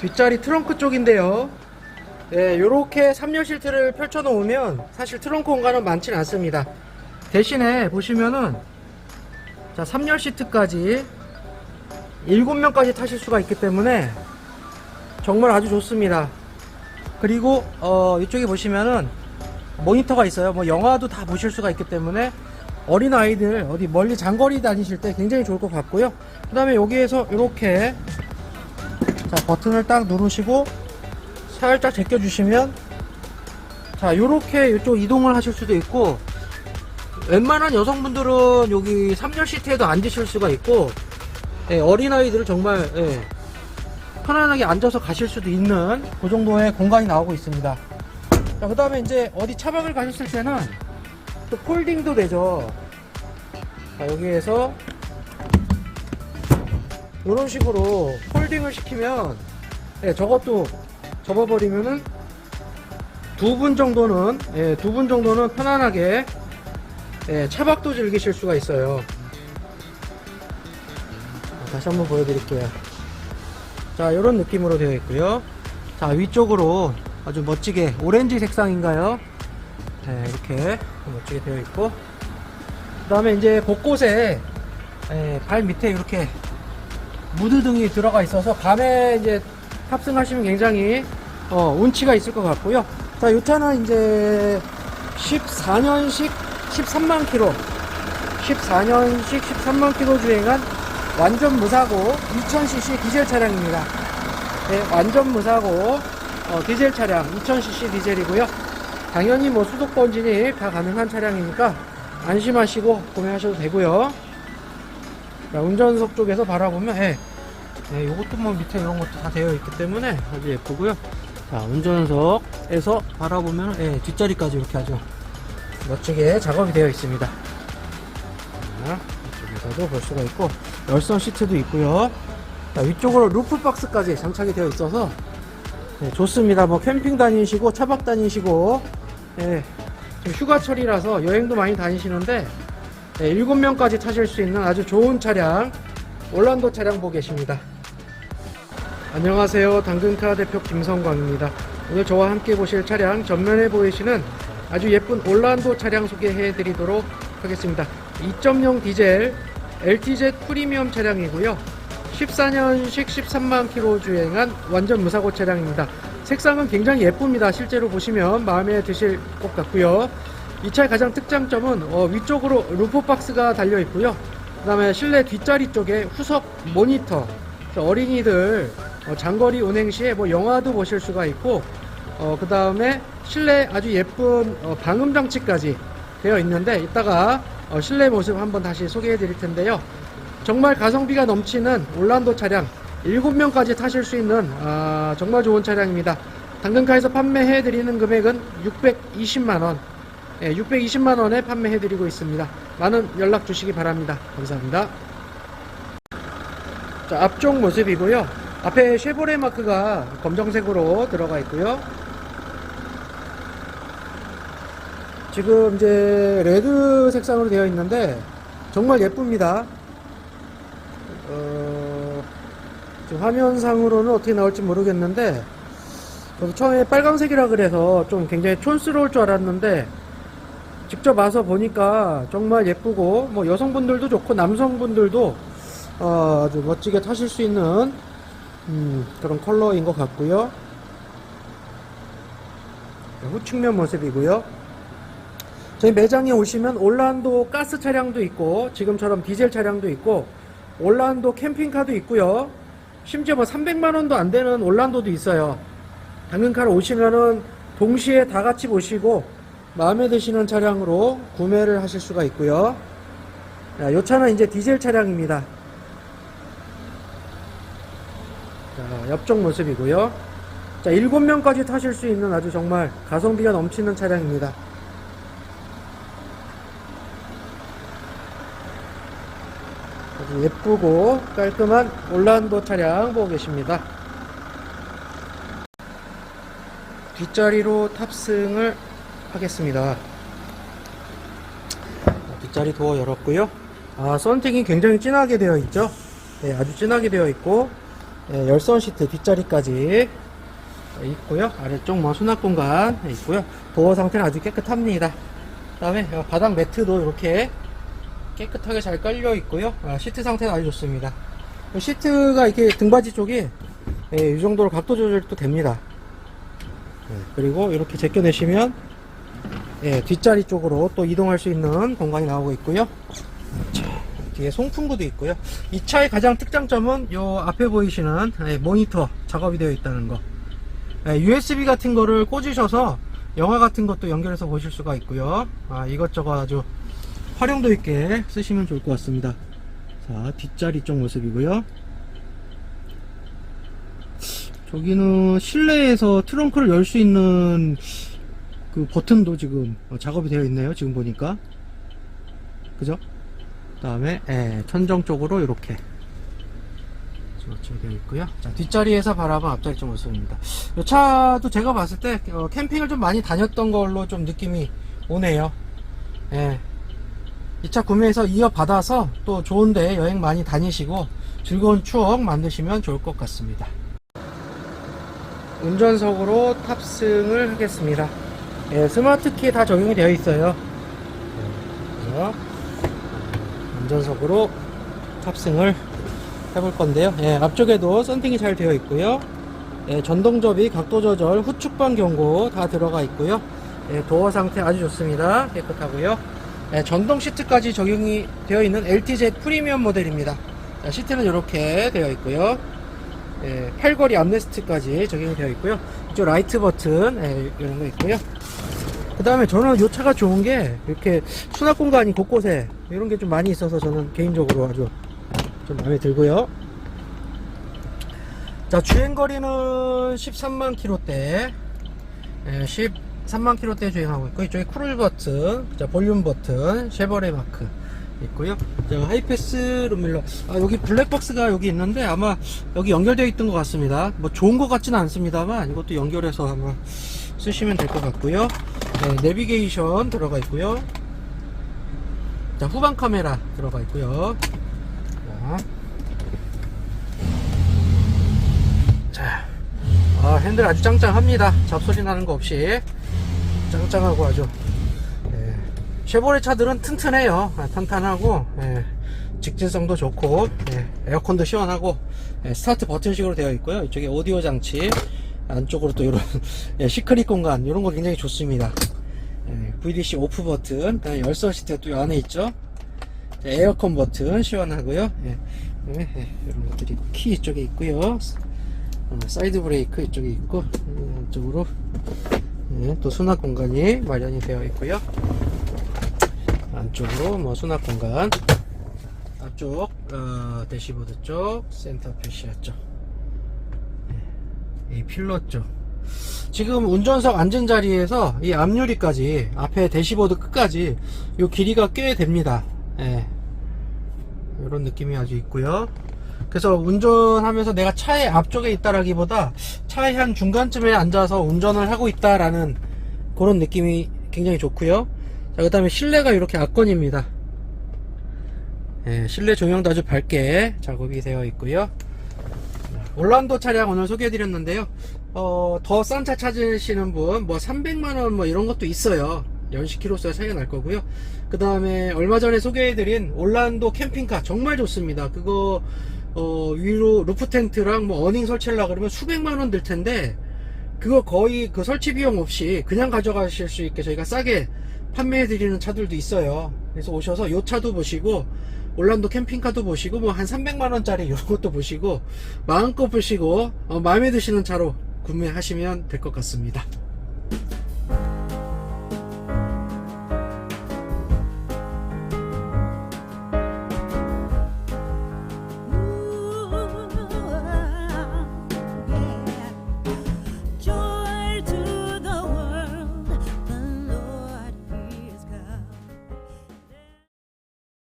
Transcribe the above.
뒷자리 트렁크 쪽인데요. 네, 요렇게 3열 시트를 펼쳐 놓으면 사실 트렁크 공간은 많진 않습니다. 대신에 보시면은 자, 3열 시트까지 7명까지 타실 수가 있기 때문에 정말 아주 좋습니다. 그리고 어, 이쪽에 보시면은 모니터가 있어요. 뭐 영화도 다 보실 수가 있기 때문에 어린 아이들 어디 멀리 장거리 다니실 때 굉장히 좋을 것 같고요. 그 다음에 여기에서 이렇게 자 버튼을 딱 누르시고 살짝 제껴주시면 자 요렇게 이쪽 이동을 하실 수도 있고 웬만한 여성분들은 여기 3열 시트에도 앉으실 수가 있고 예, 어린아이들을 정말 예, 편안하게 앉아서 가실 수도 있는 그 정도의 공간이 나오고 있습니다. 자, 그 다음에 이제 어디 차박을 가셨을 때는 또 폴딩도 되죠. 자, 여기에서 이런 식으로 폴딩을 시키면 예, 저것도 접어버리면은 두 분 정도는 예, 두분 정도는 편안하게 예, 차박도 즐기실 수가 있어요. 자, 다시 한번 보여드릴게요. 자, 이런 느낌으로 되어 있고요. 자, 위쪽으로 아주 멋지게 오렌지 색상인가요? 네, 이렇게 멋지게 되어 있고, 그 다음에 이제 곳곳에 예, 발 밑에 이렇게 무드 등이 들어가 있어서 밤에 이제 탑승하시면 굉장히 어, 운치가 있을 것 같고요. 자, 이 차는 이제 14년식 13만 킬로, 14년식 13만 킬로 주행한 완전 무사고 2000cc 디젤 차량입니다. 네, 완전 무사고 어, 디젤 차량 2000cc 디젤이고요. 당연히 뭐 수도권 진입 다 가능한 차량이니까 안심하시고 구매하셔도 되고요. 자, 운전석 쪽에서 바라보면 예, 네, 요것도 뭐 밑에 이런 것도 다 되어 있기 때문에 아주 예쁘고요. 자, 운전석에서 바라보면 예, 뒷자리까지 이렇게 아주 멋지게 작업이 되어 있습니다. 자, 이쪽에서도 볼 수가 있고 열선 시트도 있고요. 자, 위쪽으로 루프 박스까지 장착이 되어 있어서 네, 좋습니다. 뭐 캠핑 다니시고 차박 다니시고 예, 휴가철이라서 여행도 많이 다니시는데 네, 7명까지 타실 수 있는 아주 좋은 차량 올란도 차량 보고 계십니다. 안녕하세요. 당근카 대표 김성광입니다. 오늘 저와 함께 보실 차량 전면에 보이시는 아주 예쁜 올란도 차량 소개해 드리도록 하겠습니다. 2.0 디젤 LTZ 프리미엄 차량이고요. 14년식 13만 킬로 주행한 완전 무사고 차량입니다. 색상은 굉장히 예쁩니다. 실제로 보시면 마음에 드실 것 같고요. 이 차의 가장 특장점은 어, 위쪽으로 루프 박스가 달려 있고요. 그 다음에 실내 뒷자리 쪽에 후석 모니터 어린이들 어, 장거리 운행 시에 뭐 영화도 보실 수가 있고 그 다음에 실내 아주 예쁜 어, 방음 장치까지 되어 있는데 이따가 어, 실내 모습 한번 다시 소개해 드릴 텐데요. 정말 가성비가 넘치는 올란도 차량 7명까지 타실 수 있는 아, 정말 좋은 차량입니다. 당근카에서 판매해 드리는 금액은 620만원 예, 620만원에 판매해 드리고 있습니다. 많은 연락 주시기 바랍니다. 감사합니다. 자, 앞쪽 모습이고요. 앞에 쉐보레 마크가 검정색으로 들어가 있고요. 지금 이제 레드 색상으로 되어 있는데 정말 예쁩니다. 어, 화면상으로는 어떻게 나올지 모르겠는데 저도 처음에 빨강색이라 그래서 좀 굉장히 촌스러울 줄 알았는데 직접 와서 보니까 정말 예쁘고 뭐 여성분들도 좋고 남성분들도 어, 아주 멋지게 타실 수 있는 음, 그런 컬러인 것 같고요. 네, 후측면 모습이고요. 저희 매장에 오시면 올란도 가스 차량도 있고 지금처럼 디젤 차량도 있고 올란도 캠핑카도 있고요. 심지어 뭐 300만 원도 안 되는 올란도도 있어요. 당근카로 오시면은 동시에 다 같이 보시고 마음에 드시는 차량으로 구매를 하실 수가 있고요. 자, 요 차는 이제 디젤 차량입니다. 자, 옆쪽 모습이고요. 자, 7명까지 타실 수 있는 아주 정말 가성비가 넘치는 차량입니다. 아주 예쁘고 깔끔한 올란도 차량 보고 계십니다. 뒷자리로 탑승을 하겠습니다. 뒷자리 도어 열었고요. 아, 썬팅이 굉장히 진하게 되어 있죠. 네, 아주 진하게 되어 있고 예, 열선 시트 뒷자리까지 있고요. 아래쪽 뭐 수납 공간 있고요. 도어 상태는 아주 깨끗합니다. 그다음에 어, 바닥 매트도 이렇게 깨끗하게 잘 깔려 있고요. 아, 시트 상태는 아주 좋습니다. 시트가 이렇게 등받이 쪽이 예, 이 정도로 각도 조절도 됩니다. 예, 그리고 이렇게 제껴내시면 예, 뒷자리 쪽으로 또 이동할 수 있는 공간이 나오고 있고요. 자, 뒤에 송풍구도 있고요. 이 차의 가장 특장점은 요 앞에 보이시는 예, 모니터 작업이 되어 있다는 거. 예, USB 같은 거를 꽂으셔서 영화 같은 것도 연결해서 보실 수가 있고요. 아, 이것저것 아주 활용도 있게 쓰시면 좋을 것 같습니다. 자, 뒷자리 쪽 모습이고요. 저기는 실내에서 트렁크를 열 수 있는 그 버튼도 지금 어, 작업이 되어 있네요. 지금 보니까. 그죠? 그 다음에, 예, 천정 쪽으로 이렇게. 되어 있고요. 자, 뒷자리에서 바라본 앞자리 쪽 모습입니다. 이 차도 제가 봤을 때, 어, 캠핑을 좀 많이 다녔던 걸로 좀 느낌이 오네요. 예. 이 차 구매해서 이어받아서 또 좋은데 여행 많이 다니시고 즐거운 추억 만드시면 좋을 것 같습니다. 운전석으로 탑승을 하겠습니다. 예, 스마트 키에 다 적용이 되어 있어요. 예, 그래서 운전석으로 탑승을 해볼 건데요. 예, 앞쪽에도 썬팅이 잘 되어 있고요. 예, 전동 접이 각도 조절, 후측방 경고 다 들어가 있고요. 예, 도어 상태 아주 좋습니다. 깨끗하고요. 예, 전동 시트까지 적용이 되어 있는 LTZ 프리미엄 모델입니다. 자, 시트는 이렇게 되어 있고요. 예, 팔걸이 암레스트까지 적용이 되어 있고요. 이쪽 라이트 버튼 예, 이런 거 있고요. 그 다음에 저는 이 차가 좋은 게 이렇게 수납 공간이 곳곳에 이런 게 좀 많이 있어서 저는 개인적으로 아주 좀 마음에 들고요. 자 주행거리는 13만 킬로대 예, 13만 킬로대 주행하고 있고 이쪽에 크룰 버튼 자 볼륨 버튼 쉐버레 마크 있고요. 자 하이패스 룸밀러. 아, 여기 블랙박스가 여기 있는데 아마 여기 연결되어 있던 것 같습니다. 뭐 좋은 것 같지는 않습니다만 이것도 연결해서 한번 쓰시면 될 것 같고요. 네, 내비게이션 들어가 있고요. 자 후방 카메라 들어가 있고요. 자, 자 아, 핸들 아주 짱짱합니다. 잡소리 나는 거 없이. 짱짱하고 아주. 예, 쉐보레 차들은 튼튼해요. 아, 탄탄하고 예, 직진성도 좋고 예, 에어컨도 시원하고 예, 스타트 버튼식으로 되어 있고요. 이쪽에 오디오 장치 안쪽으로 또 이런 예, 시크릿 공간 이런 거 굉장히 좋습니다. 예, VDC 오프 버튼 열선 시트 또 안에 있죠? 자, 에어컨 버튼 시원하고요. 예, 예, 예, 이런 것들이 키 이쪽에 있고요. 어, 사이드 브레이크 이쪽에 있고 음, 이쪽으로 예, 또 수납 공간이 마련이 되어 있고요 안쪽으로 뭐 수납 공간. 앞쪽 어, 대시보드 쪽 센터 쪽. 예, 이 필러 쪽. 지금 운전석 앉은 자리에서 이 앞유리까지 앞에 대시보드 끝까지 이 길이가 꽤 됩니다. 예. 이런 느낌이 아주 있고요. 그래서 운전하면서 내가 차의 앞쪽에 있다라기보다 차의 한 중간쯤에 앉아서 운전을 하고 있다라는 그런 느낌이 굉장히 좋고요 자, 그 다음에 실내가 이렇게 압권입니다. 예, 실내 조명도 아주 밝게 작업이 되어 있고요. 올란도 차량 오늘 소개해드렸는데요. 어, 더 싼 차 찾으시는 분 뭐 300만원 뭐 이런 것도 있어요. 연식 키로수가 차이가 날 거고요. 그 다음에 얼마 전에 소개해드린 올란도 캠핑카 정말 좋습니다. 그거 어, 위로 루프 텐트랑 뭐 어닝 설치하려 그러면 수백만 원 들 텐데 그거 거의 그 설치 비용 없이 그냥 가져가실 수 있게 저희가 싸게 판매해 드리는 차들도 있어요. 그래서 오셔서 요 차도 보시고 올란도 캠핑카도 보시고 뭐 한 300만 원짜리 이런 것도 보시고 마음껏 보시고 어, 마음에 드시는 차로 구매하시면 될 것 같습니다